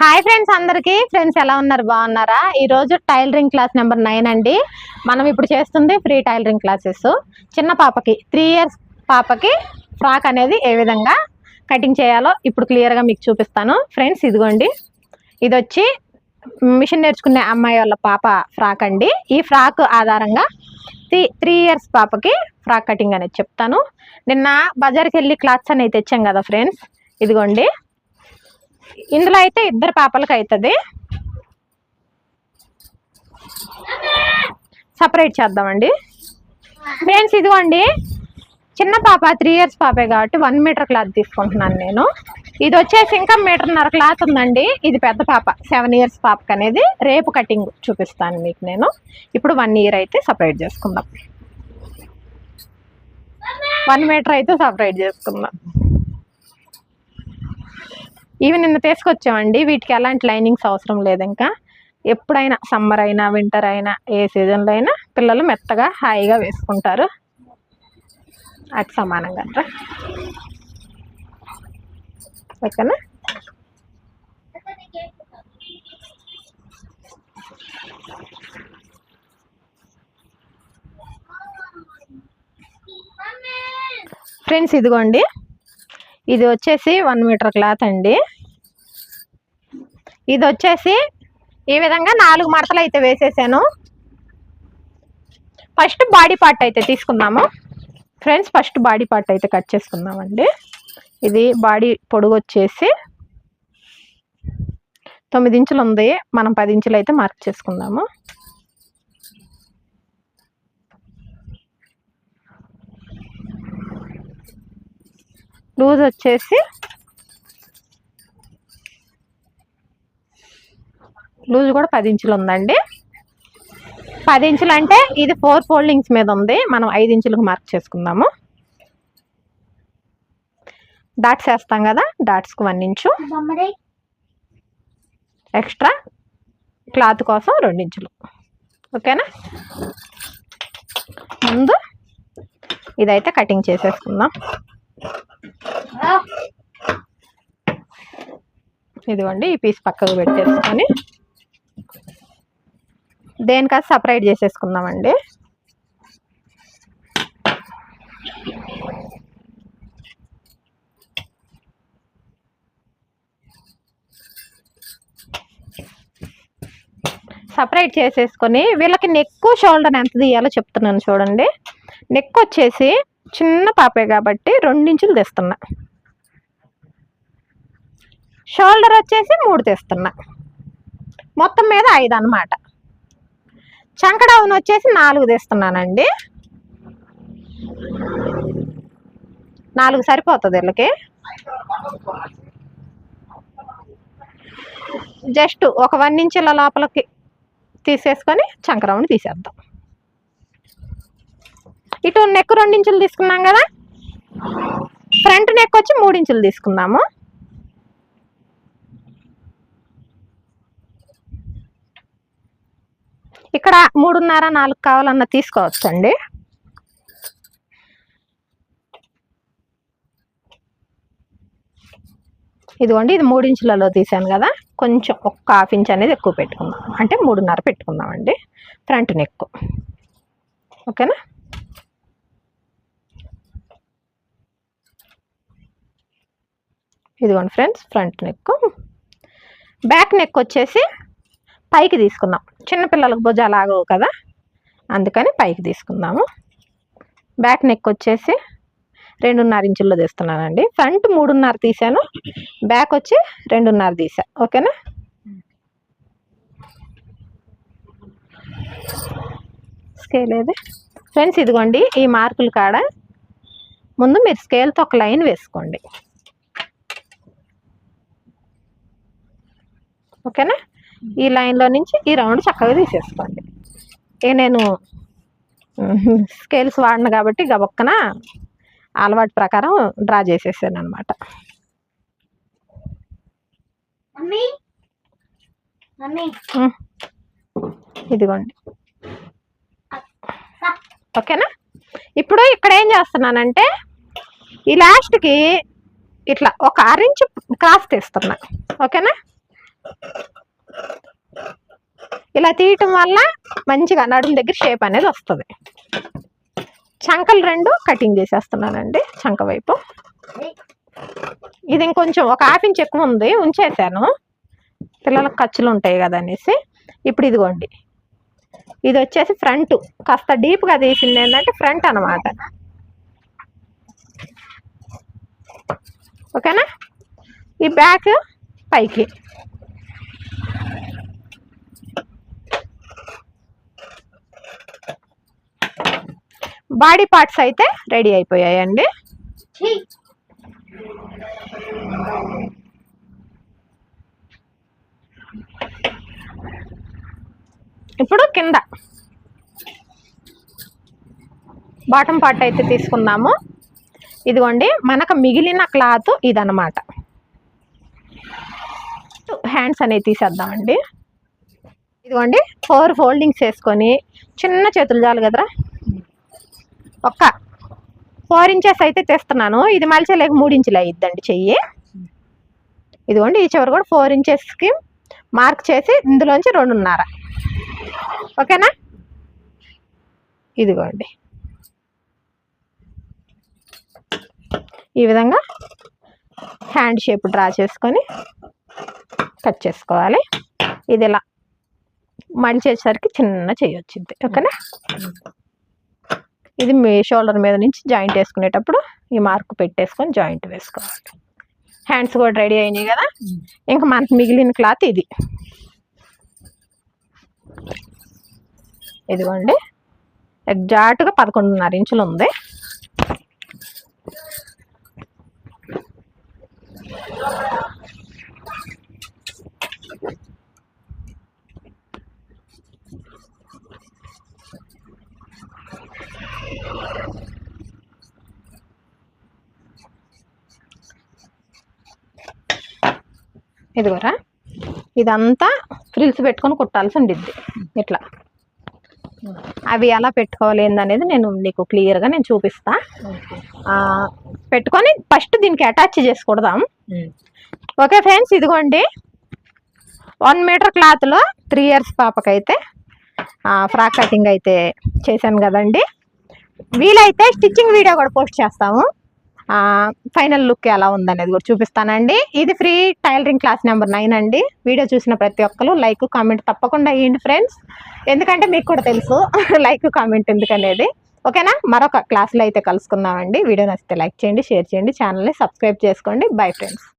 Hi friends అందరికి. Friends ఎలా ఉన్నారు? బాగున్నారా? ఈ రోజు టైలరింగ్ క్లాస్ నెంబర్ నైన్ అండి. మనం ఇప్పుడు చేస్తుంది ఫ్రీ టైలరింగ్ క్లాసెస్. చిన్న పాపకి త్రీ ఇయర్స్ పాపకి ఫ్రాక్ అనేది ఏ విధంగా కటింగ్ చేయాలో ఇప్పుడు క్లియర్గా మీకు చూపిస్తాను. ఫ్రెండ్స్ ఇదిగోండి. ఇది వచ్చి మిషన్ నేర్చుకునే అమ్మాయి వాళ్ళ పాప ఫ్రాక్ అండి. ఈ ఫ్రాక్ ఆధారంగా త్రీ త్రీ ఇయర్స్ పాపకి ఫ్రాక్ కటింగ్ అనేది చెప్తాను. నిన్న బజార్కి వెళ్ళి క్లాత్స్ అనేది తెచ్చాం కదా ఫ్రెండ్స్. ఇదిగోండి. ఇందులో అయితే ఇద్దరు పాపలకి అవుతుంది సపరేట్ చేద్దామండి. ఫ్రెండ్స్ ఇదిగోండి. చిన్న పాప త్రీ ఇయర్స్ పాపే కాబట్టి వన్ మీటర్ క్లాత్ తీసుకుంటున్నాను నేను. ఇది వచ్చేసి ఇంకా మీటర్న్నర క్లాత్ ఉందండి. ఇది పెద్ద పాప సెవెన్ ఇయర్స్ పాపకి అనేది రేపు కటింగ్ చూపిస్తాను మీకు నేను. ఇప్పుడు వన్ ఇయర్ అయితే సపరేట్ చేసుకుందాం. వన్ మీటర్ అయితే సపరేట్ చేసుకుందాం. ఇవి నిన్న తీసుకొచ్చామండి. వీటికి ఎలాంటి లైనింగ్స్ అవసరం లేదు ఇంకా. ఎప్పుడైనా సమ్మర్ అయినా వింటర్ అయినా ఏ సీజన్లో అయినా పిల్లలు మెత్తగా హాయిగా వేసుకుంటారు. అటు సమానంగా అట్రా ఓకేనా? ఫ్రెండ్స్ ఇదిగోండి. ఇది వచ్చేసి వన్ మీటర్ క్లాత్ అండి. ఇది వచ్చేసి ఈ విధంగా నాలుగు మడతలు అయితే వేసేసాను. ఫస్ట్ బాడీ పార్ట్ అయితే తీసుకుందాము. ఫ్రెండ్స్ ఫస్ట్ బాడీ పార్ట్ అయితే కట్ చేసుకుందామండి. ఇది బాడీ పొడుగు వచ్చేసి తొమ్మిది ఇంచులు ఉంది. మనం పది ఇంచులు అయితే మార్క్ చేసుకుందాము. లూజ్ వచ్చేసి లూజ్ కూడా పది ఇంచులు ఉందండి. పది ఇంచులు అంటే ఇది ఫోర్ ఫోల్డింగ్స్ మీద ఉంది. మనం ఐదు ఇంచులకు మార్క్ చేసుకుందాము. డాట్స్ వేస్తాం కదా డాట్స్కి వన్ ఇంచు. ఎక్స్ట్రా క్లాత్ కోసం రెండు ఇంచులు. ఓకేనా? ముందు ఇదైతే కటింగ్ చేసేసుకుందాం. ఇదిగోండి ఈ పీస్ పక్కకు పెట్టేసుకొని దేనికది సపరేట్ చేసేసుకుందామండి. సపరేట్ చేసేసుకొని వీళ్ళకి నెక్ షోల్డర్ ఎంత తీయాలో చెప్తున్నాను చూడండి. నెక్ వచ్చేసి చిన్న పాపే కాబట్టి రెండించులు తెస్తున్నా. షోల్డర్ వచ్చేసి మూడు తీస్తున్నా. మొత్తం మీద ఐదు అన్నమాట. చంకడౌన్ వచ్చేసి నాలుగు తీస్తున్నానండి. నాలుగు సరిపోతుంది వీళ్ళకి. జస్ట్ ఒక వన్ ఇంచుల లోపలికి తీసేసుకొని చంకరౌండ్ తీసేద్దాం. ఇటు నెక్ రెండించులు తీసుకున్నాం కదా? ఫ్రంట్ నెక్ వచ్చి మూడు ఇంచులు తీసుకుందాము. ఇక్కడ మూడున్నర నాలుగు కావాలన్నా తీసుకోవచ్చండి. ఇదిగోండి ఇది మూడు ఇంచులలో తీసాను కదా. కొంచెం ఒక్క హాఫ్ ఇంచ్ అనేది ఎక్కువ పెట్టుకుందాం. అంటే మూడున్నర పెట్టుకుందామండి. Front neck. ఓకేనా? ఇదిగోండి friends front neck. Back neck వచ్చేసి పైకి తీసుకుందాం. చిన్నపిల్లలకు భుజాలు ఆగవు కదా? అందుకని పైకి తీసుకుందాము. బ్యాక్ నెక్ వచ్చేసి రెండున్నర ఇంచుల్లో తీస్తున్నానండి. ఫ్రంట్ మూడున్నర తీసాను బ్యాక్ వచ్చి రెండున్నర తీసా ఓకేనా? స్కేల్ ఏది? ఫ్రెండ్స్ ఇదిగోండి ఈ మార్కులు కాడ. ముందు మీరు స్కేల్తో ఒక లైన్ వేసుకోండి. ఓకేనా? ఈ లైన్లో నుంచి ఈ రౌండ్ చక్కగా తీసేసుకోండి. ఇక నేను స్కేల్స్ వాడిన కాబట్టి గబక్కన అలవాటు ప్రకారం డ్రా చేసేసాను అనమాట ఇదిగోండి. ఓకేనా? ఇప్పుడు ఇక్కడ ఏం చేస్తున్నానంటే ఈ లాస్ట్కి ఇట్లా ఒక ఇంచు క్రాస్ తీస్తున్నా. ఓకేనా? ఇలా తీయటం వల్ల మంచిగా నడుము దగ్గర షేప్ అనేది వస్తుంది. చంకలు రెండు కటింగ్ చేసేస్తున్నానండి చంక వైపు. ఇది ఇంకొంచెం ఒక హాఫ్ ఇంచ్ ఎక్కువ ఉంది ఉంచేసాను. పిల్లలకు ఖర్చులు ఉంటాయి కదా అనేసి. ఇప్పుడు ఇదిగోండి. ఇది వచ్చేసి ఫ్రంట్ కాస్త డీప్గా తీసింది ఏంటంటే ఫ్రంట్ అన్నమాట. ఓకేనా? ఈ బ్యాక్ పైకి. బాడీ పార్ట్స్ అయితే రెడీ అయిపోయాయండి. ఇప్పుడు కింద బాటం పార్ట్ అయితే తీసుకుందాము. ఇదిగోండి మనకు మిగిలిన క్లాత్ ఇదన్నమాట. హ్యాండ్స్ అనేవి తీసేద్దామండి. ఇదిగోండి ఫోర్ ఫోల్డింగ్స్ వేసుకొని చిన్న చేతులు చాలు కదరా. ఒక్క ఫోర్ ఇంచెస్ అయితే తెస్తున్నాను. ఇది మలిచలేక మూడు ఇంచులు అయ్యిద్దండి చెయ్యి. ఇదిగోండి ఈ చివరి కూడా ఫోర్ ఇంచెస్కి మార్క్ చేసి ఇందులోంచి రెండున్నర. ఓకేనా? ఇదిగోండి. ఈ విధంగా హ్యాండ్ షేప్ డ్రా చేసుకొని కట్ చేసుకోవాలి. ఇది ఇలా మడిచేసరికి చిన్న చేయొచ్చింది ఓకేనా? ఇది మీ షోల్డర్ మీద నుంచి జాయింట్ వేసుకునేటప్పుడు ఈ మార్క్ పెట్టేసుకొని జాయింట్ వేసుకోవాలి. హ్యాండ్స్ కూడా రెడీ అయినాయి కదా? ఇంకా మనకు మిగిలిన క్లాత్ ఇది. ఇదిగోండి. ఎగ్జాక్ట్గా పదకొండున్నర ఇంచులు ఉంది. ఇదిగోరా. ఇదంతా ఫ్రిల్స్ పెట్టుకొని కుట్టాల్సి ఉండిద్ది ఇట్లా. అవి ఎలా పెట్టుకోవాలి ఏందనేది నేను నీకు క్లియర్గా నేను చూపిస్తా. పెట్టుకొని ఫస్ట్ దీనికి అటాచ్ చేసుకూడదాం. ఓకే ఫ్రెండ్స్ ఇదిగోండి. వన్ మీటర్ క్లాత్లో త్రీ ఇయర్స్ పాపకైతే ఫ్రాక్ కటింగ్ అయితే చేశాను కదండి. వీలైతే స్టిచ్చింగ్ వీడియో కూడా పోస్ట్ చేస్తాము. ఫైనల్ లుక్ ఎలా ఉందనేది కూడా చూపిస్తానండి. ఇది free tailoring class number nine అండి. వీడియో చూసిన ప్రతి ఒక్కరు లైక్ కామెంట్ తప్పకుండా వేయండి ఫ్రెండ్స్. ఎందుకంటే మీకు కూడా తెలుసు లైక్ కామెంట్ ఎందుకనేది. ఓకేనా? మరొక క్లాస్లో అయితే కలుసుకుందామండి. వీడియో నచ్చితే లైక్ చేయండి షేర్ చేయండి ఛానల్ని సబ్స్క్రైబ్ చేసుకోండి. Bye friends.